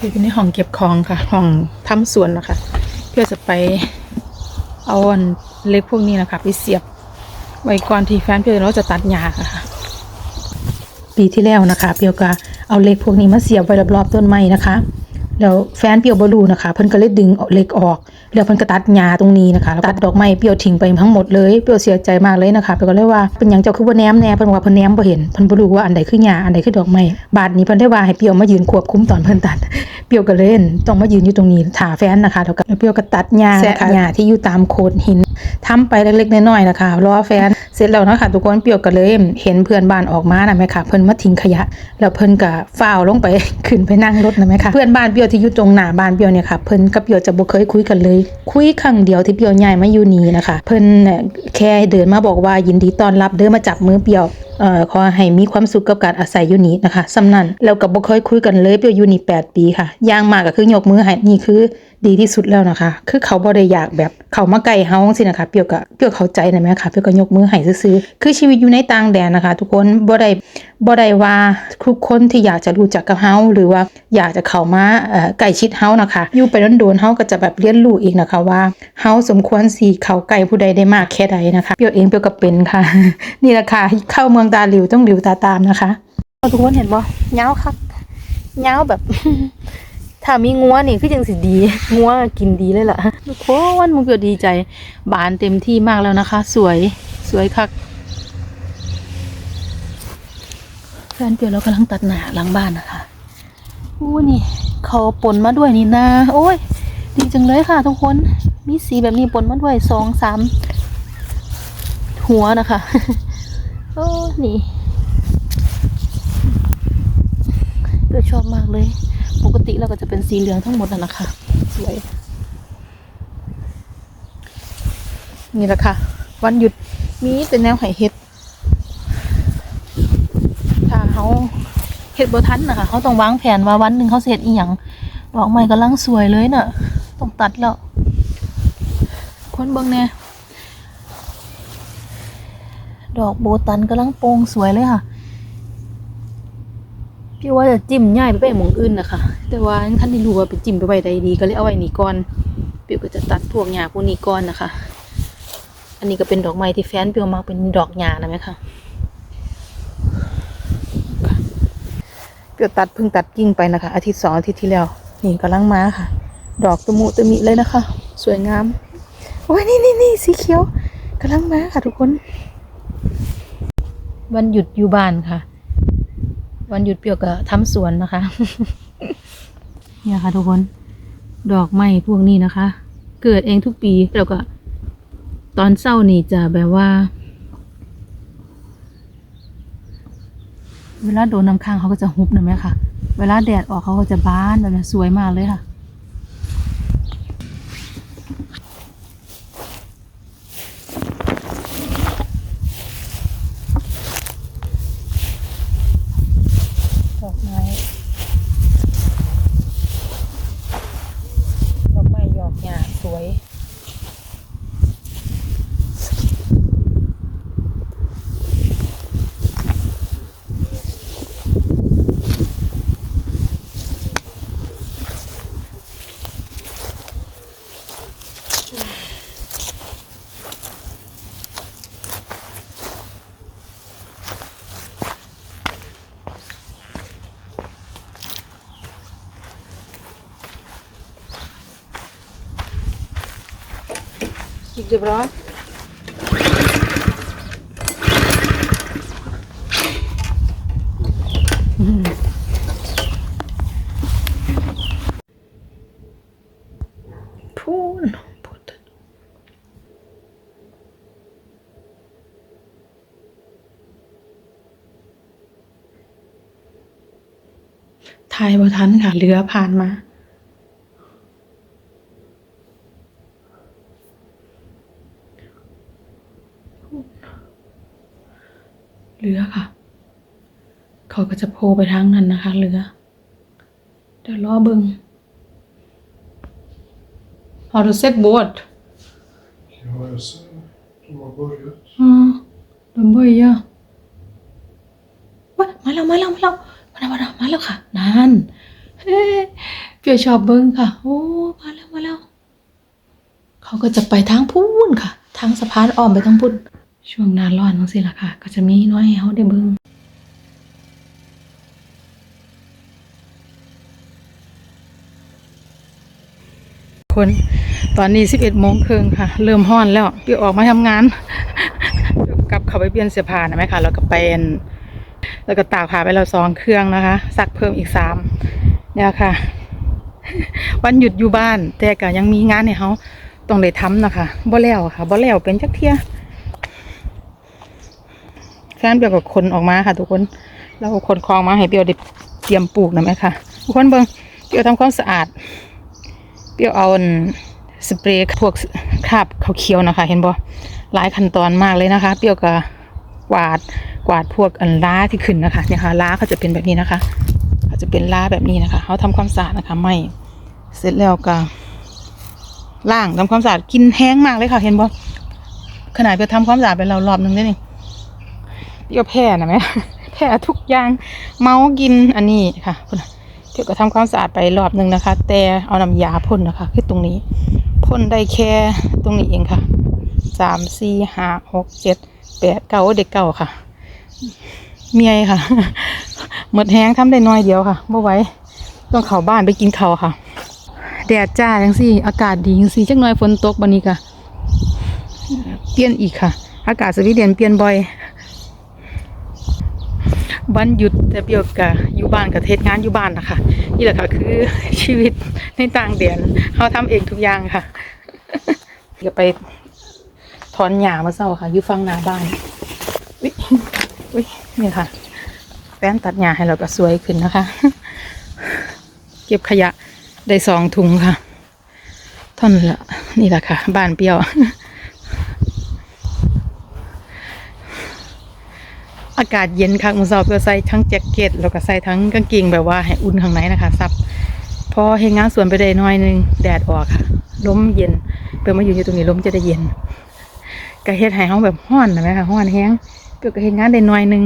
อยู่ในห้องเก็บของค่ะ ห้องทำสวนนะคะ เพื่อจะไปเอาอันเล็กพวกนี้นะคะไปเสียบไว้ก่อนที่แฟนเพื่อนเราจะตัดหญ้าค่ะปีที่แล้วนะคะ เพียวก็เอาเล็กพวกนี้มาเสียบไว้รอบๆต้นไม้นะคะ แล้วแฟนเปียวบรูนะคะเพิ่นก็เลยดึงเหล็กออก แล้วเพิ่นก็ตัดหญ้าตรงนี้นะคะแล้วตัดดอกไม้เปียวทิ้งไปทั้งหมดเลยเปียวเสียใจมากเลยนะคะเปียวก็เลยว่าเป็นหยังเจ้าคือบ่แนมแน่เพิ่นว่าเพิ่นแนมบ่เห็นเพิ่นบ่รู้ว่าอันใดคือหญ้าอันใดคือดอกไม้บาดนี้เพิ่นได้ว่าให้เปียวมายืนควบคุมตอนเพิ่นตัด เปียวก็เลยต้องมายืนอยู่ตรงนี้ถ่าแฟนนะคะแล้วก็เปียวก็ตัดหญ้านะคะหญ้าที่อยู่ตามโขดหิน ทำไปเล็กๆน้อยๆนะคะรอแฟนเสร็จแล้วเนาะคะทุกคนเปียวก็เลย เห็นเพื่อนบ้านออกมานะแม่ค่ะเพิ่อนมาทิ้งขยะ แล้วเพิ่อนก็ฟ้าวลงไปขึ้นไปนั่งรถนะแม่ค่ะเพื่อนบ้านเปียวที่อยู่ตรงหน้าบ้านเปียวเนี่ยค่ะเพิ่อนกับเปียวจะบ่เคยคุยกันเลย คุยครั้งเดียวที่เปียวย้ายมาอยู่นี่นะคะ เพิ่นเนี่ยแค่เดินมาบอกว่ายินดีต้อนรับเด้อมาจับมือเปียวเอ่อขอให้มีความสุขกับการอาศัยอยู่นี้นะคะสำนั้นแล้วก็บ่เคยคุยกันเลยเปียวอยู่นี่8ปีค่ะย่างมากก็คือยกมือให้นี่คือดีที่สุดแล้วนะคะ คือเขาบ่ได้อยากแบบเขามาไกลเฮาจังศีนะคะ เปียวก็เปียวเข้าใจนะแม่ค่ะเปียวก็ยกมือให้ซื่อคือชีวิตอยู่ในต่างแดนนะคะ ทุกคนบ่ได้บ่ได้ว่าทุกคนที่อยากจะรู้จักกับเฮาหรือว่าอยากจะเข้ามาเอ่อใกลชิดเฮานะคะ อยู่ไปโดนๆเฮาก็จะแบบเรียนรู้อีกนะคะว่าเฮาสมควรสิเขาใกล้ผู้ใดได้มากแค่ใดนะคะ เปียวเองเปียวก็เป็นค่ะ นี่แหละค่ะเข้าเมืองตาหลิวต้องหลิวตาตามนะคะทุกคนเห็นบ่เงาคักเงาแบบ ถ้ามีงัวนี่คือจังสิดีงัวกินดีเลยล่ะทุกคนมันก็ดีใจ บานเต็มที่มากแล้วนะคะ สวยสวยคักแฟนเปียวเรากำลังตัดหนาหลังบ้านนะคะอู้นี่เขาปนมาด้วยนี่นาโอ้ย ดีจังเลยค่ะ ทุกคนมีสีแบบนี้ปนมาด้วยสองสามหัวนะคะโอ้นี่เก็ชอบมากเลย ปกติเราก็จะเป็นสีเหลืองทั้งหมดนะนะคะ สวย นี่แหละค่ะ วันหยุดมีแต่แนวไห่เห็ด ถ้าเขาเห็ดบทันนะคะเขาต้องวางแผนว่าวันหนึ่งเขาเสร็จอีหยังดอกไม้กำลังสวยเลยน่ะต้องตัดแล้วคนเบิ่งแน่ดอกโบตันกำลังโปร่งสวยเลยค่ะ พี่ว่าจะจิ้มง่ายไปไปหมองอื่นนะคะแต่ว่าท่านได้รู้ว่าไปจิ้มไปไว้ใดดีก็เลยเอาไว้นี่ก่อนเปียวก็จะตัดพวกหญ้าพวกนี้ก่อนนะคะ อันนี้ก็เป็นดอกไม้ที่แฟนเปียวมากเป็นดอกหญ้านะไหมคะเปียวตัดเพิ่งตัดกิ่งไปนะคะ อาทิตย์สองอาทิตย์ที่แล้วนี่กำลังมาค่ะ ดอกตะมุตะมิเลยนะคะ สวยงามโอ้ยนี่นี่นี่สีเขียวกำลังมาค่ะทุกคน วันหยุดอยู่บ้านค่ะ วันหยุดเปียกก็ทำสวนนะคะ เนี่ยค่ะทุกคน ดอกไม้พวกนี้นะคะ เกิดเองทุกปีแล้วก็ ตอนเศร้านี่จะแบบว่า เวลาโดนน้ำค้างเขาก็จะหุบนะแม่ค่ะ เวลาแดดออกเขาก็จะบานแบบนี้สวยมากเลยค่ะ ดอกไม้ ดอกไม้หยอกหยาสวย добра. Пун. ทายบ่ทันค่ะเรือผ่านมา เรือค่ะ เขาก็จะโพไปทางนั้นนะคะเรือ เดี๋ยวรอเบิง Har du sett båt? Ja, jag ser. De har börjat. Ja, de börjar. ว้ามาแล้วมาแล้วมาแล้วมาแล้วมาแล้วมาแล้วค่ะ นั่นเฮ้เปียวชอบเบิ้งค่ะ โอ้มาแล้วมาแล้ว เขาก็จะไปทางพูนค่ะ ทางสะพานอ้อมไปทางพุ่นช่วงหน้าร้อนจังซี่ล่ะค่ะ ก็จะมีน้อยให้เขาได้เบิ้ง คน ตอนนี้11โมงครึ่งค่ะ เริ่มห้อนแล้วเปียวออกมาทำงาน กลับเข้าไปเปลี่ยนเสื้อผ้านะไหมคะแล้วก็เป็นแล้วก็ตากผ้าไปแล้วสองเครื่องนะคะ ซักเพิ่มอีกสามเนี่ยค่ะ วันหยุดอยู่บ้าน แต่ก็ยังมีงานให้เขาต้องได้ทำนะคะบ่แล้วค่ะบ่แล้วเป็นจักเที่ยแฟนเปียวกับคนออกมาค่ะ ทุกคนแล้วก็คนคลองมาให้เปียวได้เตรียมปลูกนะไหมคะทุกคนเบิ่งเปียวทำความสะอาด เปี้ยวเอาสเปรย์พวกคราบขาเขียวๆนะคะ เห็นบ่หลายขั้นตอนมากเลยนะคะ เปี้ยวก็กวาดกวาดพวกอันล้าที่ขึ้นนะคะเนี่ยค่ะล้าเขาจะเป็นแบบนี้นะคะเขาจะเป็นล้าแบบนี้นะคะเขาทำความสะอาดนะคะ ไม่เสร็จแล้วก็ล้างทำความสะอาดกินแห้งมากเลยค่ะ เห็นบ่ขนาดเปียวทำความสะอาดไปแล้วรอบหนึงได้นี่เปี้ยวแพ้นะไหมแพ้ทุกอย่างเมากินอันนี้ค่ะพุ่นน่ะ เดี๋ยวก็ทำความสะอาดไปรอบหนึ่งนะคะ แต่เอาน้ำยาพ่นนะคะ คือตรงนี้พ่นได้แค่ตรงนี้เองค่ะสามสี่ห้าหกเจ็ดแปดเก้าเด็กเก้าค่ะ เมียค่ะ หมดแห้งทำได้น้อยเดียวค่ะบ่ไหว้ต้องเข้าบ้านไปกินข้าวค่ะ แดดจ้าจังสิอากาศดีจังสิจักหน่อยฝนตกบันนี้ค่ะ เปลี่ยนอีกค่ะ อากาศสวีเดนเปลี่ยนบ่อย วันหยุดแต่เปียวกะอยู่บ้านกับเทศงานอยู่บ้านนะคะนี่แหละค่ะคือชีวิตในต่างแดนเขาทำเองทุกอย่างค่ะเดี๋ยวไปถอนหญ้ามาเศร้าค่ะอยู่ฟังหน้าบ้านอุ๊ยอุ๊ยนี่ค่ะแป้นตัดหญ้าให้เราก็สวยขึ้นนะคะ เก็บขยะได้สองถุงค่ะท่อนละนี่แหละค่ะ บ้านเปรี้ยว อากาศเย็นค่ะมือเช้าเพื่อใส่ทั้งแจ็คเก็ตแล้วก็ใส่ทั้งกางเกงแบบว่าให้อุ่นข้างในนะคะซับพอเฮดงานสวนไปได้หน้อยหนึงแดดออกค่ะลมเย็นเพื่อมาอยู่ที่ตรงนี้ลมจะได้เย็นก็เฮ็ดให้เฮาแบบร้อนนะแม่ค่ะร้อนแฮงเปียวก็เฮ็ดงานได้หน้อยหนึง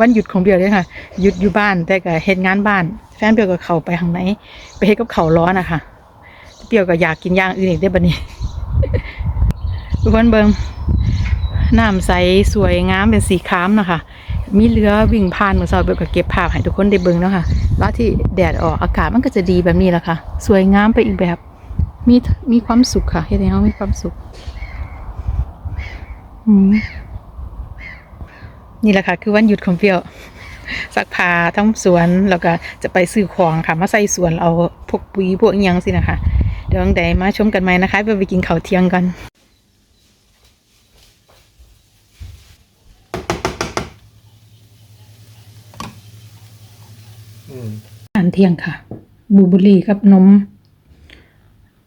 วันหยุดของเปียวเลยค่ะหยุดอยู่บ้านแต่ก็เฮ็ดงานบ้าน แฟนเปียวก็เข้าไปข้างในไปเฮ็ดกับเข้าร้อนนะคะเปียวก็อยากกินย่างอื่นอีกได้บัดนี้ทุกคนเบิ่ง น้ำใสสวยงามเป็นสีครามนะคะมีเรือวิ่งผ่านเมื่อเช้าเบิก็เก็บภาพให้ทุกคนได้เบิ่งเนาะค่ะแล้วที่แดดออกอากาศมันก็จะดีแบบนี้แหละค่ะ สวยงามไปอีกแบบมีมีความสุขค่ะเฮ็ดให้เฮามีความสุขอืมนี่แหละค่ะ คือวันหยุดของเปียวซักผ้าทั้งสวนแล้วก็จะไปซื้อของค่ะ มาใส่สวนเอาพวกปุ๋ยพวกยังสินะคะ เดี๋ยววันใดมาชมกันใหมนะคะเดี๋ยวไปกินข้าวเที่ยงกัน อาหารเที่ยงค่ะ บูบุรีกับนม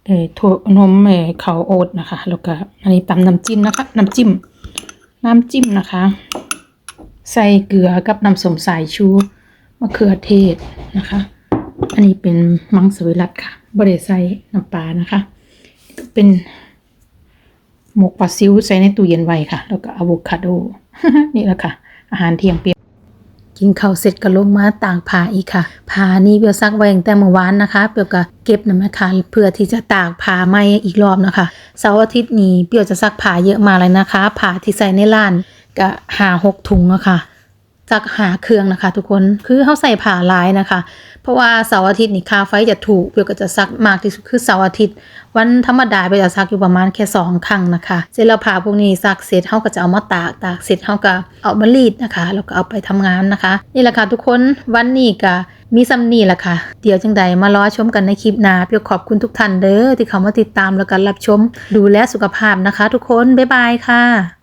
เอ่อถั่วนมเอ่อเขาวโอ๊ตนะคะ แล้วก็อันนี้ตำน้ำจิ้มนะคะ น้ำจิ้ม น้ำจิ้มนะคะ ใส่เกลือกับน้ำส้มสายชูมะเขือเทศนะคะ อันนี้เป็นมังสวิรัตค่ะบริใส่น้ำปลานะคะ เป็นหมกปลาซิวใส่ในตู้เย็นไว้ค่ะ แล้วก็อะโวคาโด นี่แหละค่ะ อาหารเที่ยงเปีย กินข้าวเสร็จก็ลงมาต่างผ้าอีกค่ะผ้านี้เปียวซักไว้ตั้งแต่เมื่อวานนะคะเปียวก็เก็บนะแม่คะเพื่อที่จะตากผ้าไหม่อีกรอบนะคะเสาร์อาทิตย์นี้เปียวจะซักผ้าเยอะมาเลยนะคะผ้าที่ใส่ในร้านก็หาหกถุงอะค่ะซักหาเครื่องนะคะ ทุกคนคือเขาใส่ผ้าลายนะคะ เพราะว่าเสาร์อาทิตย์นี่ค่าไฟจะถูกเปียวก็จะซักมากที่สุดคือเสาร์อาทิตย์ วันธรรมดาเปียวจะซักอยู่ประมาณแค่สองครั้งนะคะเสร็จแล้วผ้าพวกนี้ซักเสร็จเขาก็จะเอามาตากตากเสร็จเขาก็เอามารีดนะคะแล้วก็เอาไปทำงานนะคะ นี่แหละค่ะทุกคนวันนี้ก็มีซ้ำนี่แหละค่ะ เดี๋ยวจังใดมารอชมกันในคลิปหน้าเพื่อขอบคุณทุกท่านเด้อที่เข้ามาติดตามแล้วก็รับชมดูแลสุขภาพนะคะ ทุกคนบ๊ายบายค่ะ